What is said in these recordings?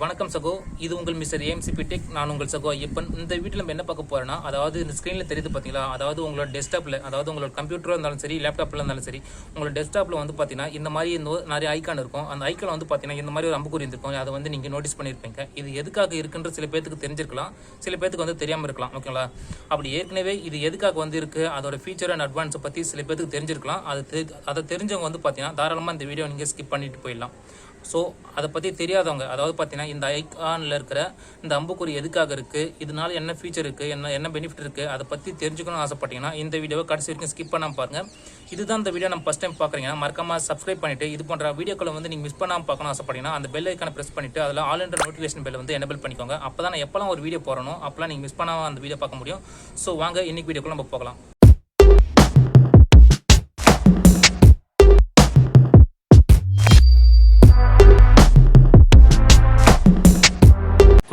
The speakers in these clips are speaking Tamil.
வணக்கம் சகோ. இது உங்கள் மிஸ்டர் ஏஎம்சிபி டெக் நான் உங்கள் சகோ ஐயப்பன். இந்த வீட்டில் நம்ம என்ன பார்க்க போறோம்னா அதாவது இந்த ஸ்க்ரீனில் தெரியுது பார்த்தீங்களா? அதாவது உங்களோட டெஸ்க்டாப்பில் அதாவது உங்களோட கம்ப்யூட்டராக இருந்தாலும் சரி லேப்டாப்பில் இருந்தாலும் சரி உங்களோட டெஸ்க்டாப்பில் வந்து பார்த்தீங்கன்னா இந்த மாதிரி இந்த நிறைய ஐக்கான் இருக்கும். அந்த ஐக்கான் வந்து பார்த்தீங்கன்னா இந்த மாதிரி ஒரு அம்புக்குறி இருக்கும் அதை வந்து நீங்கள் நோட்டீஸ் பண்ணியிருப்பீங்க. இது எதுக்காக இருக்குன்ற சில பேத்துக்கு தெரிஞ்சிருக்கலாம். சில பேத்துக்கு வந்து தெரியாமல் இருக்கலாம். ஓகேங்களா அப்படி ஏற்கனவே இது எதுக்காக வந்து இருக்கு? அதோட ஃபீச்சர் அண்ட் அட்வான்ஸை பற்றி சில பேத்துக்கு தெரிஞ்சிருக்கலாம். அது அதை தெரிஞ்சவங்க வந்து பார்த்தீங்கன்னா தாராளமாக இந்த வீடியோ நீங்கள் ஸ்கிப் பண்ணிட்டு போயிடலாம். ஸோ அதை பற்றி தெரியாதவங்க அதாவது பார்த்தீங்கன்னா இந்த ஐகானில் இருக்கிற இந்த அம்புக்குறி எதுக்காக இருக்குது இதனால என்ன ஃபீச்சர் இருக்குது என்ன என்ன பெனிஃபிட் இருக்குது அதை பற்றி தெரிஞ்சுக்கணும்னு ஆசைப்பட்டீங்கன்னா இந்த வீடியோவை கடைசி வரைக்கும் ஸ்கிப் பண்ணாமல் பாருங்கள் இதுதான் இந்த வீடியோ நம்ம ஃபஸ்ட் டைம் பார்க்குறீங்கன்னா மறக்காமல் சப்ஸ்கிரைப் பண்ணிவிட்டு இது போன்ற வீடியோக்களை வந்து நீங்கள் மிஸ் பண்ணாமல் பார்க்கணும் ஆசைப்பட்டீங்கன்னா அந்த பெல் ஐக்கானை ப்ரெஸ் பண்ணிவிட்டு அதில் ஆல் என்ற நோட்டிஃபிகேஷன் பெல் வந்து எனபிள் பண்ணிக்கோங்க. அப்போ தான் எப்போல்லாம் ஒரு வீடியோ போகிறனோ அப்போலாம் நீங்கள் மிஸ் பண்ணாமல் அந்த வீடியோ பார்க்க முடியும். ஸோ வாங்க இன்றைக்கி வீடியோக்குள்ளே நம்ம போகலாம்.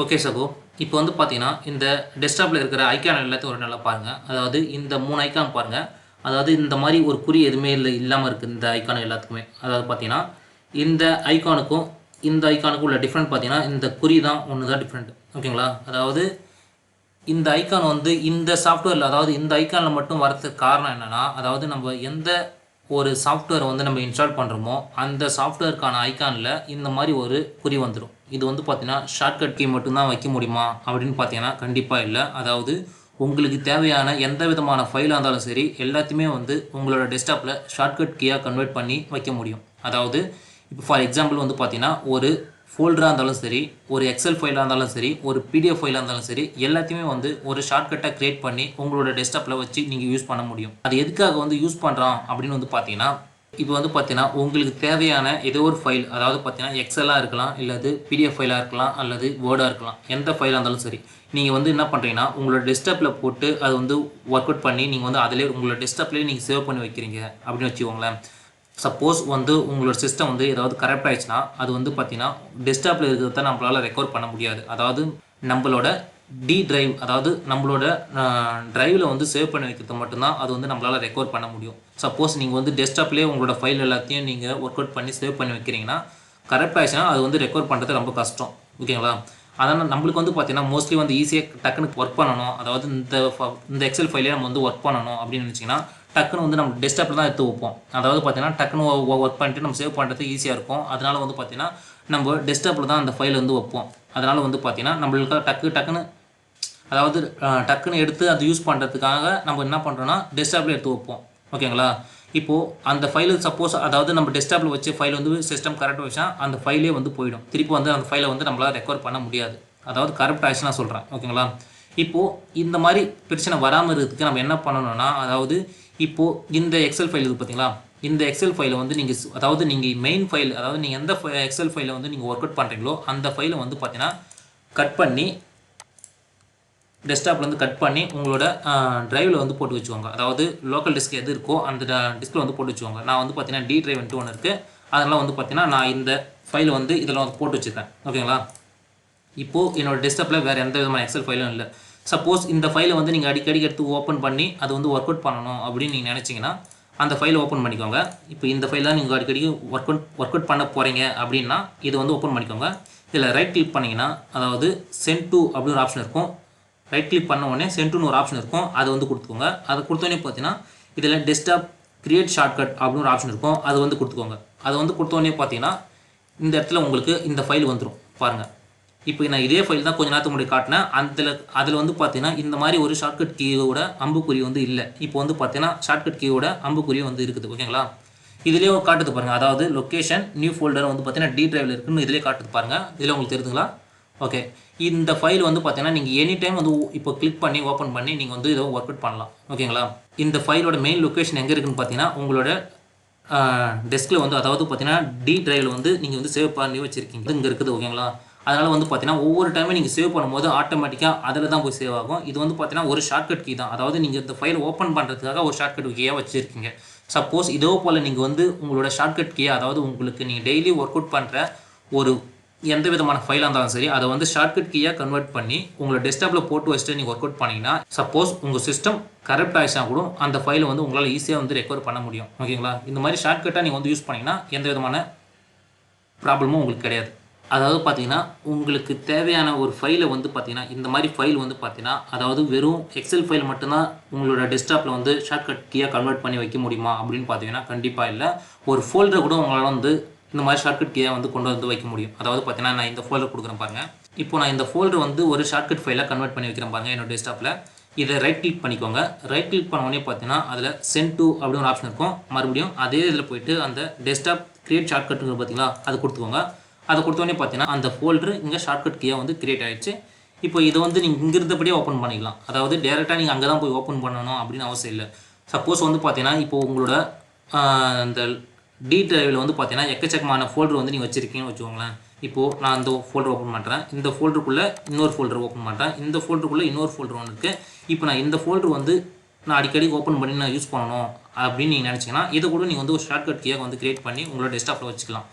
ஓகே சகோ இப்போ வந்து பார்த்தீங்கன்னா இந்த டெஸ்க்டாப்பில் இருக்கிற ஐக்கான் எல்லாத்தையும் ஒரு நல்லா பாருங்கள் அதாவது இந்த மூணு ஐக்கான் பாருங்கள் அதாவது இந்த மாதிரி ஒரு குறி எதுவுமே இல்லை இல்லாமல் இருக்குது இந்த ஐக்கான் எல்லாத்துக்குமே. அதாவது பார்த்தீங்கன்னா இந்த ஐக்கானுக்கும் இந்த ஐக்கானுக்கும் உள்ள டிஃப்ரெண்ட் பார்த்தீங்கன்னா இந்த குறி தான் ஒன்று தான் டிஃப்ரெண்ட் ஓகேங்களா? அதாவது இந்த ஐக்கான் வந்து இந்த சாஃப்ட்வேரில் அதாவது இந்த ஐக்கானில் மட்டும் வரதுக்கு காரணம் என்னென்னா அதாவது நம்ம எந்த ஒரு சாஃப்ட்வேர் வந்து நம்ம இன்ஸ்டால் பண்ணுறோமோ அந்த சாஃப்ட்வேருக்கான ஐக்கானில் இந்த மாதிரி ஒரு குறி வந்துடும் இது வந்து பார்த்தீங்கன்னா ஷார்ட்கட் கீ மட்டும்தான் வைக்க முடியுமா அப்படின்னு பார்த்தீங்கன்னா கண்டிப்பாக இல்லை. அதாவது உங்களுக்கு தேவையான எந்த விதமான ஃபைலாக இருந்தாலும் சரி எல்லாத்தையுமே வந்து உங்களோட டெஸ்க்டாப்பில் ஷார்ட்கட் கீயாக கன்வெர்ட் பண்ணி வைக்க முடியும். அதாவது இப்போ ஃபார் எக்ஸாம்பிள் வந்து பார்த்தீங்கன்னா ஒரு ஃபோல்டராக இருந்தாலும் சரி ஒரு எக்ஸல் ஃபைலாக இருந்தாலும் சரி ஒரு பிடிஎஃப் ஃபைலாக இருந்தாலும் சரி எல்லாத்தையுமே வந்து ஒரு ஷார்ட்கட்டாக க்ரியேட் பண்ணி உங்களோட டெஸ்க்டாப்பில் வச்சு நீங்கள் யூஸ் பண்ண முடியும். அது எதுக்காக வந்து யூஸ் பண்ணுறோம் அப்படின்னு வந்து பார்த்தீங்கன்னா இப்போ வந்து பார்த்தீங்கன்னா உங்களுக்கு தேவையான ஏதோ ஒரு ஃபைல் அதாவது பார்த்தீங்கன்னா எக்ஸலாக இருக்கலாம் இல்லது பிடிஎஃப் ஃபைலாக இருக்கலாம் அல்லது வேர்டாக இருக்கலாம் எந்த ஃபைலாக இருந்தாலும் சரி நீங்கள் வந்து என்ன பண்ணுறீங்கன்னா உங்களோட டெஸ்க்டாப்பில் போட்டு அது வந்து ஒர்க் அவுட் பண்ணி நீங்கள் வந்து அதிலே உங்களோட டெஸ்க்டாப்லேயே நீங்கள் சேவ் பண்ணி வைக்கிறீங்க அப்படின்னு வச்சுக்கோங்களேன். சப்போஸ் வந்து உங்களோட சிஸ்டம் வந்து ஏதாவது கரெக்ட் ஆயிடுச்சுன்னா அது வந்து பார்த்தீங்கன்னா டெஸ்க்டாப்பில் இருக்கிறத நம்மளால் ரெக்கார்ட் பண்ண முடியாது. அதாவது நம்மளோட டி டிரைவ் அதாவது நம்மளோட டிரைவில் வந்து சேவ் பண்ணி வைக்கிறது மட்டும்தான் அது வந்து நம்மளால் ரெக்கார்ட் பண்ண முடியும். சப்போஸ் நீங்கள் வந்து டெஸ்க்டாப்லேயே உங்களோட ஃபைல் எல்லாத்தையும் நீங்கள் ஒர்க் அவுட் பண்ணி சேவ் பண்ணி வைக்கிறீங்கன்னா கரெக்ட் ஆயிடுச்சுன்னா அது வந்து ரெக்கார்ட் பண்ணுறது ரொம்ப கஷ்டம். ஓகேங்களா? அதனால் நம்மளுக்கு வந்து பார்த்தீங்கன்னா மோஸ்ட்லி வந்து ஈஸியாக டக்குன்னு ஒர்க் பண்ணணும். அதாவது இந்த இந்த எக்ஸல் ஃபைலே நம்ம வந்து ஒர்க் பண்ணணும் அப்படின்னு நினச்சிங்கன்னா டக்குன்னு வந்து நம்ம டெஸ்க்டாப்பில் தான் எடுத்து வைப்போம். அதாவது பார்த்தீங்கன்னா டக்குன்னு ஒர்க் பண்ணிட்டு நம்ம சேவ் பண்ணுறது ஈஸியாக இருக்கும். அதனால் வந்து பார்த்தீங்கன்னா நம்ம டெஸ்க்டாப்பில் தான் அந்த ஃபைல் வந்து வைப்போம். அதனால் வந்து பார்த்தீங்கன்னா நம்மளுக்கு டக்கு டக்குன்னு அதாவது டக்குன்னு எடுத்து அதை யூஸ் பண்ணுறதுக்காக நம்ம என்ன பண்ணுறோன்னா டெஸ்க்டாப்பில் எடுத்து வைப்போம். ஓகேங்களா? இப்போது அந்த ஃபைலு சப்போஸ் அதாவது நம்ம டெஸ்க்டாப்பில் வச்சு ஃபைல் வந்து சிஸ்டம் கரெக்டாக வச்சா அந்த ஃபைலே வந்து போயிடும். திருப்பி வந்து அந்த ஃபைலை வந்து நம்மளால் ரெக்கவர் பண்ண முடியாது. அதாவது கரெக்ட் ஆயிடுச்சுன்னா சொல்கிறேன் ஓகேங்களா இப்போது இந்த மாதிரி பிரச்சனை வராமல் இருக்கிறதுக்கு நம்ம என்ன பண்ணணும்னா அதாவது இப்போது இந்த எக்ஸல் ஃபைல் இருக்குது பார்த்தீங்களா இந்த எக்ஸல் ஃபைலை வந்து நீங்கள் அதாவது நீங்கள் மெயின் ஃபைல் அதாவது நீங்கள் எந்த எக்ஸல் ஃபைலை வந்து நீங்கள் ஒர்க் அவுட் பண்ணுறீங்களோ அந்த ஃபைலை வந்து பார்த்தீங்கன்னா கட் பண்ணி டெஸ்க்டாப்லேருந்து கட் பண்ணி உங்களோட டிரைவில் வந்து போட்டு வச்சுக்கோங்க. அதாவது லோக்கல் டிஸ்க் எது இருக்கோ அந்த டிஸ்கில் வந்து போட்டு வச்சுக்கோங்க. நான் வந்து பார்த்தீங்கன்னா டி டிரைவ்ன்ட்டு ஒன்று இருக்குது அதெல்லாம் வந்து பார்த்தீங்கன்னா நான் இந்த ஃபைலை வந்து இதெல்லாம் வந்து போட்டு வச்சுருக்கேன் ஓகேங்களா? இப்போது என்னோடய டெஸ்க்டாப்பில் வேறு எந்த விதமான எக்ஸல் ஃபைலும் இல்லை. சப்போஸ் இந்த ஃபைலை வந்து நீங்கள் அடிக்கடி எடுத்து ஓப்பன் பண்ணி அது வந்து ஒர்க் அவுட் பண்ணணும் அப்படின்னு நீங்கள் நினச்சிங்கன்னா அந்த ஃபைலை ஓப்பன் பண்ணிக்கோங்க. இப்போ இந்த ஃபைல் தான் நீங்கள் அடிக்கடி ஒர்க் அவுட் ஒர்க் அவுட் பண்ண போகிறீங்க அப்படின்னா இது வந்து ஓப்பன் பண்ணிக்கோங்க. இதில் ரைட் கிளிக் பண்ணிங்கன்னா அதாவது சென்ட் டூ அப்படின்னு ஒரு ஆப்ஷன் இருக்கும். ரைட் கிளிக் பண்ண உடனே சென்ட்னு ஒரு ஆப்ஷன் இருக்கும். அதை வந்து கொடுத்துக்கோங்க. அதை கொடுத்தோடனே பார்த்தீங்கன்னா இதில் டெஸ்க்டாப் கிரியேட் ஷார்ட்கட் அப்படின்னு ஒரு ஆப்ஷன் இருக்கும். அது வந்து கொடுத்துக்கோங்க. அதை வந்து கொடுத்தோடனே பார்த்தீங்கன்னா இந்த இடத்துல உங்களுக்கு இந்த ஃபைல் வந்துடும் பாருங்கள் இப்போ நான் இதே ஃபைல் தான் கொஞ்சம் நேரத்துக்கு முன்னாடி காட்டினேன். அதில் அதில் வந்து பார்த்தீங்கன்னா இந்த மாதிரி ஒரு ஷார்ட்கட் கீயோட அம்புக்குறி வந்து இல்லை. இப்போ வந்து பார்த்தீங்கன்னா ஷார்ட்கட் கீயோட அம்புக்குறி வந்து இருக்குது. ஓகேங்களா? இதிலே காட்டுது பாருங்கள் அதாவது லொக்கேஷன் நியூ ஃபோல்டர் வந்து பார்த்தீங்கன்னா டி ட்ரைவில் இருக்குன்னு இதிலே காட்டுது பாருங்கள் இதில் உங்களுக்கு தெரியுதுங்களா? ஓகே இந்த ஃபைல் வந்து பார்த்தீங்கன்னா நீங்கள் எனி டைம் வந்து இப்போ கிளிக் பண்ணி ஓப்பன் பண்ணி நீங்கள் வந்து இதை ஒர்க் அவுட் பண்ணலாம். ஓகேங்களா இந்த ஃபைலோட மெயின் லொக்கேஷன் எங்கே இருக்குன்னு பார்த்தீங்கன்னா உங்களோட டெஸ்கில் வந்து அதாவது பார்த்தீங்கன்னா டி ட்ரைவில் வந்து நீங்கள் வந்து சேவ் பண்ணி வச்சுருக்கீங்க. இங்கே இருக்குது ஓகேங்களா அதனால் வந்து பார்த்தீங்கன்னா ஒவ்வொரு டைமும் நீங்கள் சேவ் பண்ணும்போது ஆட்டோமேட்டிக்காக அதில் தான் போய் சேவ் ஆகும். இது வந்து பார்த்தீங்கன்னா ஒரு ஷார்ட்கட் கீ தான். அதாவது நீங்கள் இந்த ஃபைல் ஓப்பன் பண்ணுறதுக்காக ஒரு ஷார்ட்கட் கீயாக வச்சுருக்கீங்க. சப்போஸ் இதோ போல் நீங்கள் வந்து உங்களோட ஷார்ட்கட் கீயை அதாவது உங்களுக்கு நீங்கள் டெய்லி ஒர்க் அவுட் பண்ணுற ஒரு எந்த விதமான ஃபைலாக இருந்தாலும் சரி அதை வந்து ஷார்ட்கட் கீயாக கன்வெர்ட் பண்ணி உங்களோட டெஸ்க்டாப்பில் போட்டு வச்சுட்டு நீங்கள் ஒர்க் அவுட் பண்ணிங்கன்னா சப்போஸ் உங்கள் சிஸ்டம் கரெக்ட் ஆயிடுச்சா கூட அந்த ஃபைலை வந்து உங்களால் ஈஸியாக வந்து ரெக்கவர் பண்ண முடியும். ஓகேங்களா? இந்த மாதிரி ஷார்ட்கட்டாக நீங்கள் வந்து யூஸ் பண்ணிங்கன்னா எந்த விதமான ப்ராப்ளமும் உங்களுக்கு கிடையாது. அதாவது பார்த்தீங்கன்னா உங்களுக்கு தேவையான ஒரு ஃபைலை வந்து பார்த்தீங்கன்னா இந்த மாதிரி ஃபைல் வந்து பார்த்தீங்கன்னா அதாவது வெறும் எக்ஸல் ஃபைல் மட்டும்தான் உங்களோட டெஸ்க்டாப்பில் வந்து ஷார்ட்கட் கீயாக கன்வெர்ட் பண்ணி வைக்க முடியுமா அப்படின்னு பார்த்தீங்கன்னா கண்டிப்பாக இல்லை. ஒரு ஃபோல்டரை கூட உங்களால் வந்து இந்த மாதிரி ஷார்ட்கட் கீயாக வந்து கொண்டு வந்து வைக்க முடியும். அதாவது பார்த்தீங்கன்னா நான் இந்த ஃபோல்டர் கொடுக்குறேன் பாருங்கள் இப்போ நான் இந்த ஃபோல்டர் வந்து ஒரு ஷார்ட்கட் ஃபைலாக கன்வெர்ட் பண்ணி வைக்கிறேன் பாருங்கள் என்னோட டெஸ்க்டாப்பில் இதை ரைட் கிளிக் பண்ணிக்கோங்க. ரைட் கிளிக் பண்ண உடனே பார்த்தீங்கன்னா அதில் சென்ட் டூ அப்படின்னு ஒரு ஆப்ஷன் இருக்கும். மறுபடியும் அதே இதில் போயிட்டு அந்த டெஸ்க்டாப் கிரியேட் ஷார்ட்கட்டுங்க பார்த்தீங்களா அது கொடுத்துக்கோங்க. அதை கொடுத்தோடனே பார்த்தீங்கன்னா அந்த ஃபோல்டர் இங்கே ஷார்ட்கட் கீயாக வந்து கிரியேட் ஆகிடுச்சு இப்போ இதை வந்து நீங்கள் இங்கே இருந்தபடியே ஓப்பன் பண்ணிக்கலாம். அதாவது டேரெக்டாக நீங்கள் அங்கே தான் போய் ஓப்பன் பண்ணணும் அப்படின்னு அவசியம் இல்லை. சப்போஸ் வந்து பார்த்தீங்கன்னா இப்போ உங்களோட அந்த இந்த டி டிரைவில் வந்து பார்த்தீங்கன்னா எக்கச்சக்கமான ஃபோல்டர் வந்து நீங்கள் வச்சுருக்கீங்கன்னு வச்சுக்கோங்களேன். இப்போது நான் இந்த ஃபோல்டர் ஓப்பன் பண்ணுறேன் இந்த ஃபோல்டருக்குள்ளே இன்னொரு ஃபோல்டர் ஓப்பன் பண்ணுறேன் இந்த ஃபோல்டருக்குள்ளே இன்னொரு ஃபோல்டர் ஒன்று இருக்குது இப்போ நான் இந்த ஃபோல்டர் வந்து நான் அடிக்கடி ஓப்பன் பண்ணி நான் யூஸ் பண்ணணும் அப்படின்னு நீங்கள் நினச்சிங்கன்னா இதை கூட நீங்கள் வந்து ஒரு ஷார்ட்கட் கீயாக வந்து கிரியேட் பண்ணி உங்களோட டெஸ்க்டாப்பில் வச்சுக்கலாம்.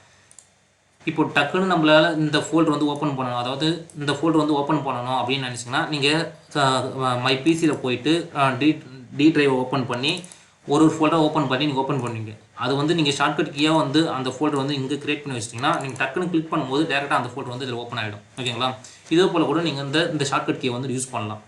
இப்போ டக்குன்னு நம்மளால் இந்த ஃபோல்டர் வந்து ஓப்பன் பண்ணணும். அதாவது இந்த ஃபோல்டர் வந்து ஓப்பன் பண்ணணும் அப்படின்னு நினச்சிங்கன்னா நீங்கள் மை பிசியில் போயிட்டு டி டி டிரைவை ஓப்பன் பண்ணி ஒரு ஒரு ஃபோல்டர் ஓப்பன் பண்ணி நீங்கள் ஓப்பன் பண்ணுவீங்க அது வந்து நீங்கள் ஷார்ட்கட் கீயாக வந்து அந்த ஃபோல்டர் வந்து இங்கே கிரியேட் பண்ணி வச்சிட்டிங்கன்னா நீங்கள் டக்குன்னு கிளிக் பண்ணும்போது டேரெக்டாக அந்த ஃபோல்டர் வந்து இதில் ஓப்பன் ஆகிடும் ஓகேங்களா? இதே போல் கூட நீங்கள் இந்த இந்த ஷார்ட்கட் கீயை வந்து யூஸ் பண்ணலாம்.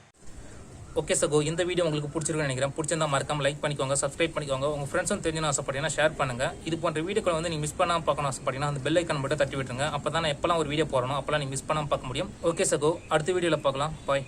ஓகே சகோ இந்த வீடியோ உங்களுக்கு பிடிச்சிருக்குன்னு நினைக்கிறேன். பிடிச்சிருந்தா மறக்காம லைக் பண்ணிக்கோங்க சப்ஸ்கிரைப் பண்ணிக்கோங்க. உங்கள் ஃப்ரெண்ட்ஸும் தெரிஞ்சுன்னு ஆசைப்பட்டீங்கன்னா ஷேர் பண்ணுங்கள் இது போன்ற வீடியோக்களை வந்து நீங்கள் மிஸ் பண்ணாமல் பார்க்கணும் ஆசைப்பட்டீங்கன்னா அந்த பெல் ஐக்கன் மட்டும் தட்டி விட்டுருங்க. அப்பதான் நான் எப்பலாம் ஒரு வீடியோ போகிறோம் அப்போல்லாம் நீங்கள் மிஸ் பண்ணாமல் பார்க்க முடியும். ஓகே சகோ அடுத்த வீடியோவில் பார்க்கலாம். பாய்